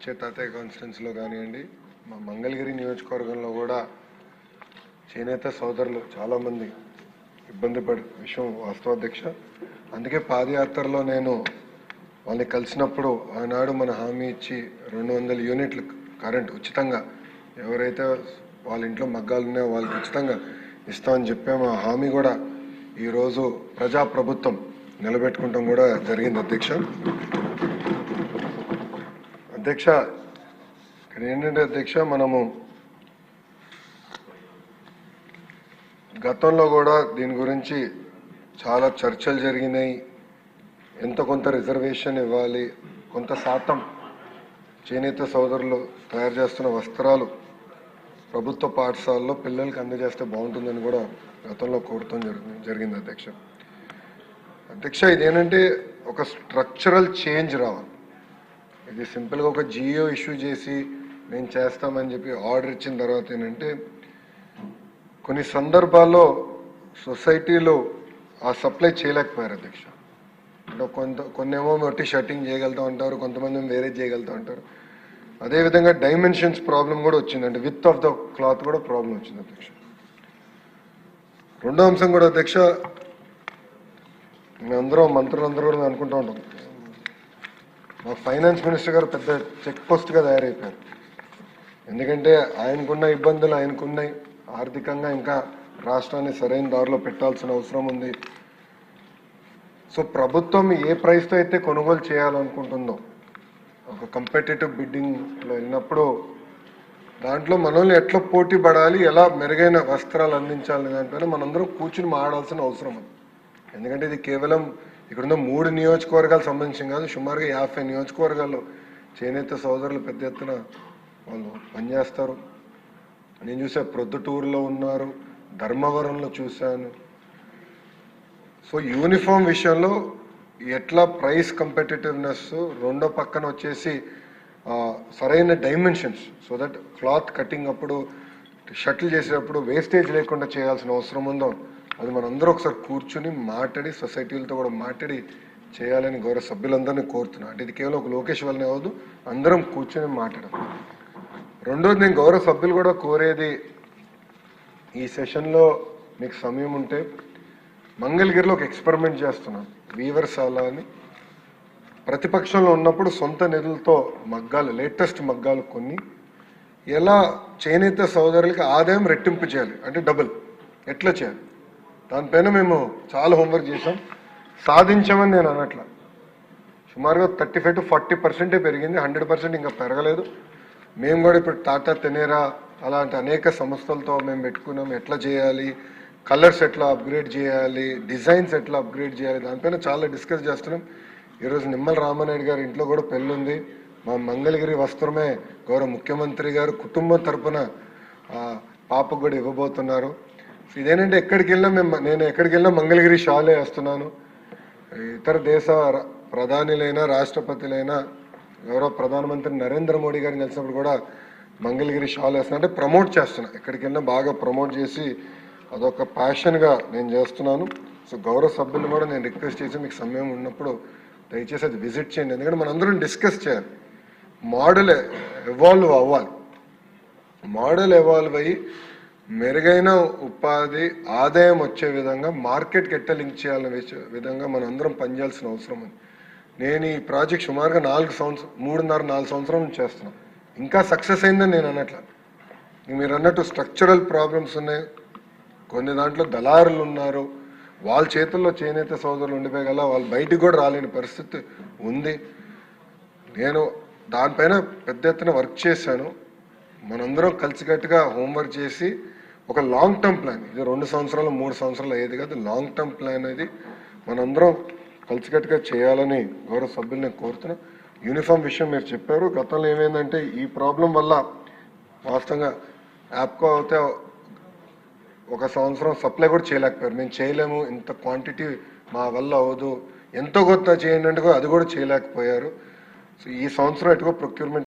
వచ్చే తాతయ్య కాన్స్టిట్యున్సీలో కానివ్వండి మా మంగళగిరి నియోజకవర్గంలో కూడా చేనేత సోదరులు చాలామంది ఇబ్బంది పడి విషయం వాస్తవాధ్యక్ష. అందుకే పాదయాత్రలో నేను వాళ్ళని కలిసినప్పుడు ఆనాడు మన హామీ ఇచ్చి రెండు వందల యూనిట్లు కరెంట్ ఉచితంగా ఎవరైతే వాళ్ళ ఇంట్లో మగ్గాలు ఉన్నాయో వాళ్ళకి ఉచితంగా ఇస్తామని చెప్పాము ఆ హామీ కూడా ఈరోజు ప్రజాప్రభుత్వం నిలబెట్టుకుంటాం కూడా జరిగింది అధ్యక్ష. అధ్యక్ష ఇక్కడ ఏంటంటే అధ్యక్ష మనము గతంలో కూడా దీని గురించి చాలా చర్చలు జరిగినాయి. ఎంత కొంత రిజర్వేషన్ ఇవ్వాలి కొంత శాతం చేనేత సోదరులు తయారు చేస్తున్న వస్త్రాలు ప్రభుత్వ పాఠశాలలో పిల్లలకి అందజేస్తే బాగుంటుందని కూడా గతంలో కోరటం జరిగింది జరిగింది అధ్యక్ష. అధ్యక్ష ఇదేంటంటే ఒక స్ట్రక్చరల్ చేంజ్ రావాలి. ఇది సింపుల్గా ఒక జియో ఇష్యూ చేసి మేము చేస్తామని చెప్పి ఆర్డర్ ఇచ్చిన తర్వాత ఏంటంటే కొన్ని సందర్భాల్లో సొసైటీలో ఆ సప్లై చేయలేకపోయారు అధ్యక్ష. అంటే కొంత కొన్నేమో ఒట్టి షర్టింగ్ చేయగలుగుతూ ఉంటారు కొంతమంది వేరే చేయగలుగుతూ ఉంటారు. అదేవిధంగా డైమెన్షన్స్ ప్రాబ్లం కూడా వచ్చిందండి విత్ ఆఫ్ ద క్లాత్ కూడా ప్రాబ్లం వచ్చింది అధ్యక్ష. రెండో అంశం కూడా అధ్యక్ష మేమందరం మంత్రులందరూ కూడా అనుకుంటూ ఉంటాం. మా ఫైనాన్స్ మినిస్టర్ గారు పెద్ద చెక్ పోస్ట్గా తయారైపోయారు. ఎందుకంటే ఆయనకున్న ఇబ్బందులు ఆయనకున్నాయి. ఆర్థికంగా ఇంకా రాష్ట్రాన్ని సరైన దారిలో పెట్టాల్సిన అవసరం ఉంది. సో ప్రభుత్వం ఏ ప్రైస్తో అయితే కొనుగోలు చేయాలనుకుంటుందో ఒక కంపెటేటివ్ బిడ్డింగ్లో వెళ్ళినప్పుడు దాంట్లో మనల్ని ఎట్లా పోటీ పడాలి ఎలా మెరుగైన వస్త్రాలు అందించాలి దానిపైన మనందరం కూర్చుని మాడాల్సిన అవసరం ఉంది. ఎందుకంటే ఇది కేవలం ఇక్కడున్న మూడు నియోజకవర్గాలు సంబంధించిన కాదు సుమారుగా యాభై నియోజకవర్గాల్లో చేనేత సోదరులు పెద్ద ఎత్తున వాళ్ళు పనిచేస్తారు. నేను చూసా ప్రొద్దుటూరులో ఉన్నారు ధర్మవరంలో చూశాను. సో యూనిఫామ్ విషయంలో ఎట్లా ప్రైస్ కంపెటిటివ్నెస్ రెండో పక్కన వచ్చేసి సరైన dimensions so that cloth cutting అప్పుడు షటిల్ చేసేటప్పుడు వేస్టేజ్ లేకుండా చేయాల్సిన అవసరం ఉందో అది మనందరూ ఒకసారి కూర్చుని మాట్లాడి సొసైటీలతో కూడా మాట్లాడి చేయాలని గౌరవ సభ్యులందరినీ కోరుతున్నాను అంటే ఇది కేవలం ఒక లోకేష్ వల్లనే అవ్వదు అందరం కూర్చొని మాట్లాడదు. రెండోది నేను గౌరవ సభ్యులు కూడా కోరేది ఈ సెషన్లో మీకు సమయం ఉంటే మంగళగిరిలో ఒక ఎక్స్పెరిమెంట్ చేస్తున్నాం వీవర్శాల అని. ప్రతిపక్షంలో ఉన్నప్పుడు సొంత నిధులతో మగ్గాలు లేటెస్ట్ మగ్గాలు కొన్ని. ఎలా చేనేత సోదరులకి ఆదాయం రెట్టింపు చేయాలి? అంటే డబుల్ ఎట్లా చేయాలి? దానిపైన మేము చాలా హోంవర్క్ చేసాం సాధించామని నేను అనట్ల. సుమారుగా థర్టీ ఫైవ్ టు ఫార్టీ పర్సెంటే పెరిగింది. హండ్రెడ్ పర్సెంట్ ఇంకా పెరగలేదు. మేము కూడా ఇప్పుడు టాటా తెనేరా అలాంటి అనేక సంస్థలతో మేము పెట్టుకున్నాం. ఎట్లా చేయాలి? కలర్స్ ఎట్లా అప్గ్రేడ్ చేయాలి? డిజైన్స్ ఎట్లా అప్గ్రేడ్ చేయాలి? దానిపైన చాలా డిస్కస్ చేస్తున్నాం. ఈరోజు నిమ్మల రామానాయుడు గారి ఇంట్లో కూడా పెళ్ళి ఉంది. మా మంగళగిరి వస్త్రమే గౌరవ ముఖ్యమంత్రి గారు కుటుంబం తరపున పాపకు కూడా ఇవ్వబోతున్నారు. ఇదేంటంటే ఎక్కడికి వెళ్ళినా మేము నేను ఎక్కడికి వెళ్ళినా మంగళగిరి షాలే వేస్తున్నాను. ఇతర దేశ ప్రధానిలైనా ప్రధానులైనా రాష్ట్రపతులైనా గౌరవ ప్రధానమంత్రి నరేంద్ర మోడీ గారిని కలిసినప్పుడు కూడా మంగళగిరి షాల్ వేస్తున్నా. అంటే ప్రమోట్ చేస్తున్నా. ఎక్కడికి వెళ్ళినా బాగా ప్రమోట్ చేసి అదొక ప్యాషన్గా నేను చేస్తున్నాను. సో గౌరవ సభ్యులు కూడా నేను రిక్వెస్ట్ చేసి మీకు సమయం ఉన్నప్పుడు దయచేసి అది విజిట్ చేయండి. ఎందుకంటే మనందరం డిస్కస్ చేయాలి. మోడల్ ఎవాల్వ్ అవ్వాలి. మోడల్ ఎవాల్వ్ అయ్యి మెరుగైన ఉపాధి ఆదాయం వచ్చే విధంగా మార్కెట్కి ఎట్ట లింక్ చేయాలనే విధంగా మనం అందరం పనిచేయాల్సిన అవసరం ఉంది నేను ఈ ప్రాజెక్ట్ సుమారుగా నాలుగు సంవత్సరం మూడున్నర నాలుగు సంవత్సరం చేస్తున్నాను ఇంకా సక్సెస్ అయిందని నేను అనట్లా. మీరు అన్నట్టు స్ట్రక్చరల్ ప్రాబ్లమ్స్ ఉన్నాయి. కొన్ని దాంట్లో దళారులు ఉన్నారు. వాళ్ళ చేతుల్లో చేనేత సోదరులు ఉండిపోయగల వాళ్ళు బయటికి కూడా రాలేని పరిస్థితి ఉంది. నేను దానిపైన పెద్ద ఎత్తున వర్క్ చేశాను. మనందరం కలిసికట్టుగా హోంవర్క్ చేసి ఒక లాంగ్ టర్మ్ ప్లాన్ ఇది రెండు సంవత్సరాలు మూడు సంవత్సరాలు అయ్యేది కాదు. లాంగ్ టర్మ్ ప్లాన్ అనేది మనందరం కలిసికట్టుగా చేయాలని గౌరవ సభ్యులు నేను కోరుతున్నా. యూనిఫామ్ విషయం మీరు చెప్పారు. గతంలో ఏమైందంటే ఈ ప్రాబ్లం వల్ల వాస్తవంగా యాప్కో అయితే ఒక సంవత్సరం సప్లై కూడా చేయలేకపోయారు. మేము చేయలేము. ఇంత క్వాంటిటీ మా వల్ల అవ్వదు. ఎంతో కొత్త చేయండి అది కూడా చేయలేకపోయారు. సో ఈ సంవత్సరం ఎటుకో ప్రొక్యూర్మెంట్